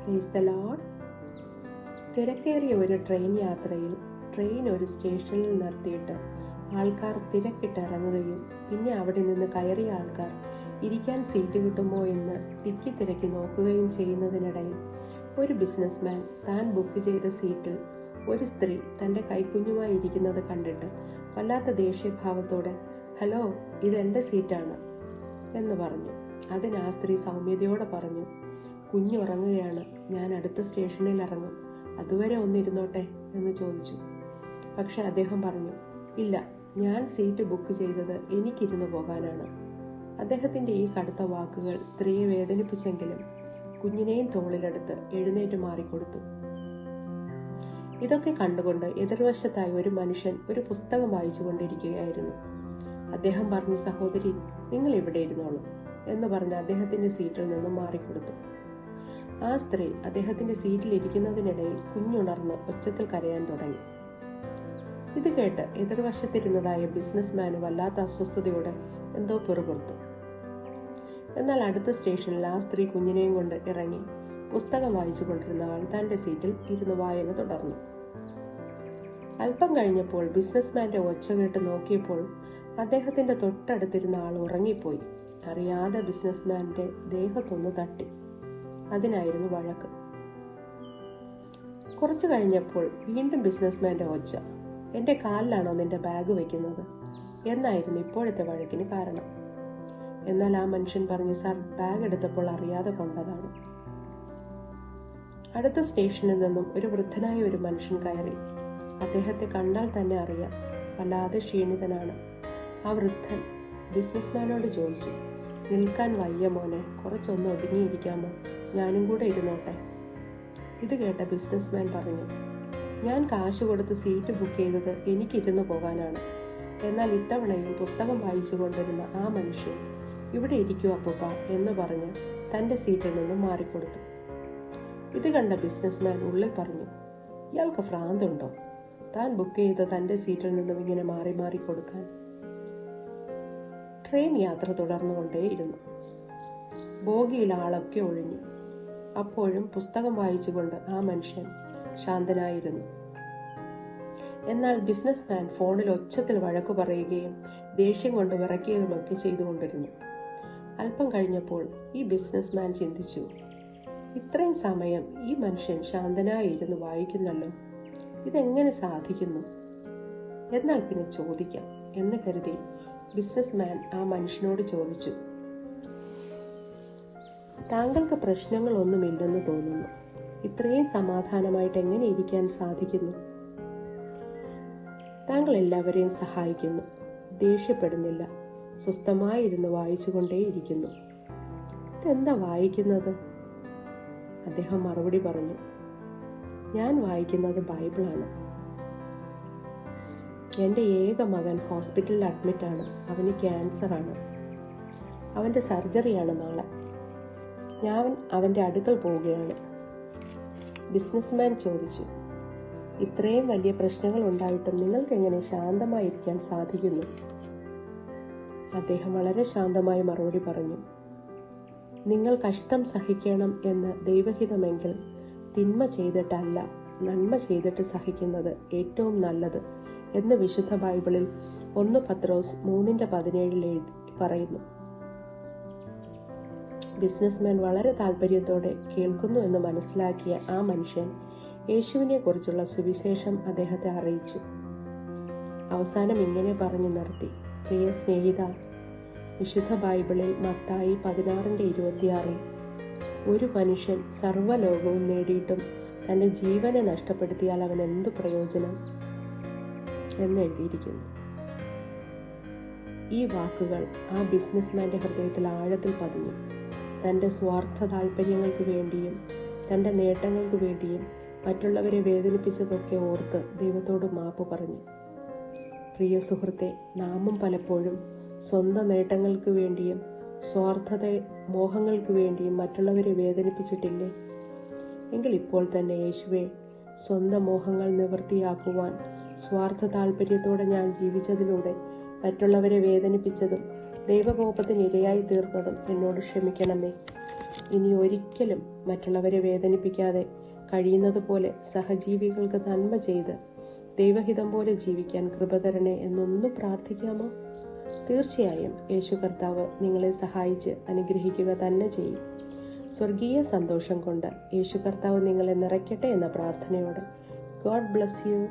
Praise the load തിരക്കേറിയ ഒരു train യാത്രയിൽ ട്രെയിൻ ഒരു സ്റ്റേഷനിൽ നിർത്തിയിട്ട് ആൾക്കാർ തിരക്കിട്ട് തിരക്കിട്ടിറങ്ങുകയും പിന്നെ അവിടെ നിന്ന് കയറിയ ആൾക്കാർ ഇരിക്കാൻ സീറ്റ് കിട്ടുമോ എന്ന് തിക്കി തിരക്കി നോക്കുകയും ചെയ്യുന്നതിനിടയിൽ ഒരു ബിസിനസ്മാൻ താൻ ബുക്ക് ചെയ്ത സീറ്റിൽ ഒരു സ്ത്രീ തന്റെ കൈക്കുഞ്ഞുമായി ഇരിക്കുന്നത് കണ്ടിട്ട് വല്ലാത്ത ദേഷ്യഭാവത്തോടെ ഹലോ ഇതെന്റെ സീറ്റാണ് എന്ന് പറഞ്ഞു. അതിന് ആ സ്ത്രീ സൗമ്യതയോടെ പറഞ്ഞു കുഞ്ഞു ഉറങ്ങുകയാണ് ഞാൻ അടുത്ത സ്റ്റേഷനിൽ ഇറങ്ങും അതുവരെ ഒന്നിരുന്നോട്ടെ എന്ന് ചോദിച്ചു. പക്ഷെ അദ്ദേഹം പറഞ്ഞു ഇല്ല ഞാൻ സീറ്റ് ബുക്ക് ചെയ്തത് എനിക്കിരുന്നു പോകാനാണ്. അദ്ദേഹത്തിന്റെ ഈ കടുത്ത വാക്കുകൾ സ്ത്രീയെ വേദനിപ്പിച്ചെങ്കിലും കുഞ്ഞിനെയും തോളിലെടുത്ത് എഴുന്നേറ്റ് മാറിക്കൊടുത്തു. ഇതൊക്കെ കണ്ടുകൊണ്ട് എതിർവശത്തായി ഒരു മനുഷ്യൻ ഒരു പുസ്തകം വായിച്ചു കൊണ്ടിരിക്കുകയായിരുന്നു അദ്ദേഹം പറഞ്ഞു സഹോദരി നിങ്ങൾ ഇവിടെ ഇരുന്നോളൂ എന്ന് പറഞ്ഞ് അദ്ദേഹത്തിന്റെ സീറ്റിൽ നിന്നും മാറിക്കൊടുത്തു. ആ സ്ത്രീ അദ്ദേഹത്തിന്റെ സീറ്റിൽ ഇരിക്കുന്നതിനിടയിൽ കുഞ്ഞുണർന്ന് ഒച്ചത്തിൽ കരയാൻ തുടങ്ങി. ഇത് കേട്ട് എതിർവശത്തിരുന്നതായ ബിസിനസ്മാന് വല്ലാത്ത അസ്വസ്ഥതയോടെ എന്തോ പിറുപുറത്തു. എന്നാൽ അടുത്ത സ്റ്റേഷനിൽ ആ സ്ത്രീ കുഞ്ഞിനെയും കൊണ്ട് ഇറങ്ങി പുസ്തകം വായിച്ചു കൊണ്ടിരുന്ന ആൾ തന്റെ സീറ്റിൽ ഇരുന്ന് വായന തുടർന്നു. അല്പം കഴിഞ്ഞപ്പോൾ ബിസിനസ്മാന്റെ ഒച്ച കേട്ട് നോക്കിയപ്പോൾ അദ്ദേഹത്തിന്റെ തൊട്ടടുത്തിരുന്ന ആൾ ഉറങ്ങിപ്പോയി. അറിയാതെ ബിസിനസ്മാന്റെ ദേഹത്തൊന്ന് തട്ടി. അതിനായിരുന്നു വഴക്ക്. കുറച്ചു കഴിഞ്ഞപ്പോൾ വീണ്ടും ബിസിനസ്മാന്റെ ഒച്ച. എന്റെ കാലിലാണോ നിന്റെ ബാഗ് വെക്കുന്നത് എന്നായിരുന്നു ഇപ്പോഴത്തെ വഴക്കിന് കാരണം. എന്നാൽ ആ മനുഷ്യൻ പറഞ്ഞു സാർ ബാഗ് എടുത്തപ്പോൾ അറിയാതെ കൊണ്ടതാണ്. അടുത്ത സ്റ്റേഷനിൽ നിന്നും ഒരു വൃദ്ധനായ ഒരു മനുഷ്യൻ കയറി. അദ്ദേഹത്തെ കണ്ടാൽ തന്നെ അറിയാം വല്ലാതെ ക്ഷീണിതനാണ്. ആ വൃദ്ധൻ ബിസിനസ്മാനോട് ചോദിച്ചു നിൽക്കാൻ വയ്യ മോനെ കുറച്ചൊന്ന് ഒതുങ്ങിയിരിക്കാമോ? ഞാനും കൂടെ ഇരുന്നോട്ടെ. ഇത് കേട്ട ബിസിനസ്മാൻ പറഞ്ഞു ഞാൻ കാശ് കൊടുത്ത് സീറ്റ് ബുക്ക് ചെയ്തത് എനിക്കിരുന്നു പോകാനാണ്. എന്നാൽ ഇത്തവണയും പുസ്തകം വായിച്ചു കൊണ്ടിരുന്ന ആ മനുഷ്യൻ ഇവിടെ ഇരിക്കൂ അപ്പൂപ്പ എന്ന് പറഞ്ഞ് തന്റെ സീറ്റിൽ നിന്നും മാറിക്കൊടുത്തു. ഇത് കണ്ട ബിസിനസ്മാൻ ഉള്ളിൽ പറഞ്ഞു ഇയാൾക്ക് ഭ്രാന്തുണ്ടോ? താൻ ബുക്ക് ചെയ്ത തന്റെ സീറ്റിൽ നിന്നും ഇങ്ങനെ മാറി മാറി കൊടുക്കാൻ. ട്രെയിൻ യാത്ര തുടർന്നുകൊണ്ടേയിരുന്നു. ബോഗിയിൽ ആളൊക്കെ ഒഴിഞ്ഞു. അപ്പോഴും പുസ്തകം വായിച്ചുകൊണ്ട് ആ മനുഷ്യൻ ശാന്തനായിരുന്നു. എന്നാൽ ബിസിനസ്മാൻ ഫോണിൽ ഒച്ചത്തിൽ വഴക്കു പറയുകയും ദേഷ്യം കൊണ്ട് വിറയ്ക്കുകയുമൊക്കെ ചെയ്തുകൊണ്ടിരുന്നു. അല്പം കഴിഞ്ഞപ്പോൾ ഈ ബിസിനസ്മാൻ ചിന്തിച്ചു ഇത്രയും സമയം ഈ മനുഷ്യൻ ശാന്തനായിരുന്നു വായിക്കുന്നല്ലോ. ഇതെങ്ങനെ സാധിക്കുന്നു? എന്നാൽ പിന്നെ ചോദിക്കാം എന്ന് കരുതി ബിസിനസ്മാൻ ആ മനുഷ്യനോട് ചോദിച്ചു താങ്കൾക്ക് പ്രശ്നങ്ങളൊന്നുമില്ലെന്ന് തോന്നുന്നു. ഇത്രയും സമാധാനമായിട്ട് എങ്ങനെ ഇരിക്കാൻ സാധിക്കുന്നു? താങ്കൾ എല്ലാവരെയും സഹായിക്കുന്നു. ദേഷ്യപ്പെടുന്നില്ല. സ്വസ്ഥമായിരുന്ന് വായിച്ചുകൊണ്ടേയിരിക്കുന്നു ഇതെന്താ വായിക്കുന്നത്? അദ്ദേഹം മറുപടി പറഞ്ഞു. ഞാൻ വായിക്കുന്നത് ബൈബിളാണ്. എന്റെ ഏക മകൻ ഹോസ്പിറ്റലിൽ അഡ്മിറ്റാണ്. അവന് ക്യാൻസറാണ്. അവന്റെ സർജറിയാണ് നാളെ. ഞാൻ അവന്റെ അടുക്കൽ പോവുകയാണ്. ബിസിനസ്മാൻ ചോദിച്ചു ഇത്രയും വലിയ പ്രശ്നങ്ങൾ ഉണ്ടായിട്ടും നിങ്ങൾക്ക് എങ്ങനെ ശാന്തമായിരിക്കാൻ സാധിക്കുന്നു? അദ്ദേഹം വളരെ ശാന്തമായി മറുപടി പറഞ്ഞു നിങ്ങൾ കഷ്ടം സഹിക്കണം എന്ന് ദൈവഹിതമെങ്കിൽ തിന്മ ചെയ്തിട്ടല്ല നന്മ ചെയ്തിട്ട് സഹിക്കുന്നത് ഏറ്റവും നല്ലത് എന്ന് വിശുദ്ധ ബൈബിളിൽ ഒന്ന് പത്രോസ് മൂന്നിന്റെ പതിനേഴിൽ പറയുന്നു. ബിസിനസ്മാൻ വളരെ താല്പര്യത്തോടെ കേൾക്കുന്നു എന്ന് മനസ്സിലാക്കിയ ആ മനുഷ്യൻ യേശുവിനെ കുറിച്ചുള്ള സുവിശേഷം അദ്ദേഹത്തെ അറിയിച്ചു. അവസാനം ഇങ്ങനെ പറഞ്ഞു നിർത്തി. പ്രിയ സ്നേഹിത വിശുദ്ധ ബൈബിളിൽ മത്തായി പതിനാറിന്റെ ഇരുപത്തിയാറിൽ ഒരു മനുഷ്യൻ സർവലോകവും നേടിയിട്ടും തന്റെ ജീവനെ നഷ്ടപ്പെടുത്തിയാൽ അവൻ എന്ത് പ്രയോജനം? എന്ന് എഴുതിയിരിക്കുന്നു. ഈ വാക്കുകൾ ആ ബിസിനസ്മാന്റെ ഹൃദയത്തിൽ ആഴത്തിൽ പതിഞ്ഞു. തന്റെ സ്വാർത്ഥ താല്പര്യങ്ങൾക്ക് വേണ്ടിയും തന്റെ നേട്ടങ്ങൾക്ക് വേണ്ടിയും മറ്റുള്ളവരെ വേദനിപ്പിച്ചതൊക്കെ ഓർത്ത് ദൈവത്തോട് മാപ്പ് പറഞ്ഞു. പ്രിയ സുഹൃത്തെ നാമും പലപ്പോഴും സ്വന്തം നേട്ടങ്ങൾക്ക് വേണ്ടിയും സ്വാർത്ഥത മോഹങ്ങൾക്ക് വേണ്ടിയും മറ്റുള്ളവരെ വേദനിപ്പിച്ചിട്ടില്ലേ? എങ്കിൽ ഇപ്പോൾ തന്നെ യേശുവെ സ്വന്തം മോഹങ്ങൾ നിവൃത്തിയാക്കുവാൻ സ്വാർത്ഥ താല്പര്യത്തോടെ ഞാൻ ജീവിച്ചതിലൂടെ മറ്റുള്ളവരെ വേദനിപ്പിച്ചതും ദൈവകോപത്തിന് ഇരയായി തീർന്നതും എന്നോട് ക്ഷമിക്കണമേ. ഇനി ഒരിക്കലും മറ്റുള്ളവരെ വേദനിപ്പിക്കാതെ കഴിയുന്നത് പോലെ സഹജീവികൾക്ക് നന്മ ചെയ്ത് ദൈവഹിതം പോലെ ജീവിക്കാൻ കൃപ തരണേ എന്നൊന്ന് പ്രാർത്ഥിക്കാമോ? തീർച്ചയായും യേശു കർത്താവ് നിങ്ങളെ സഹായിച്ച് അനുഗ്രഹിക്കുക തന്നെ ചെയ്യും. സ്വർഗീയ സന്തോഷം കൊണ്ട് യേശു കർത്താവ് നിങ്ങളെ നിറയ്ക്കട്ടെ എന്ന പ്രാർത്ഥനയോടെ. God bless you.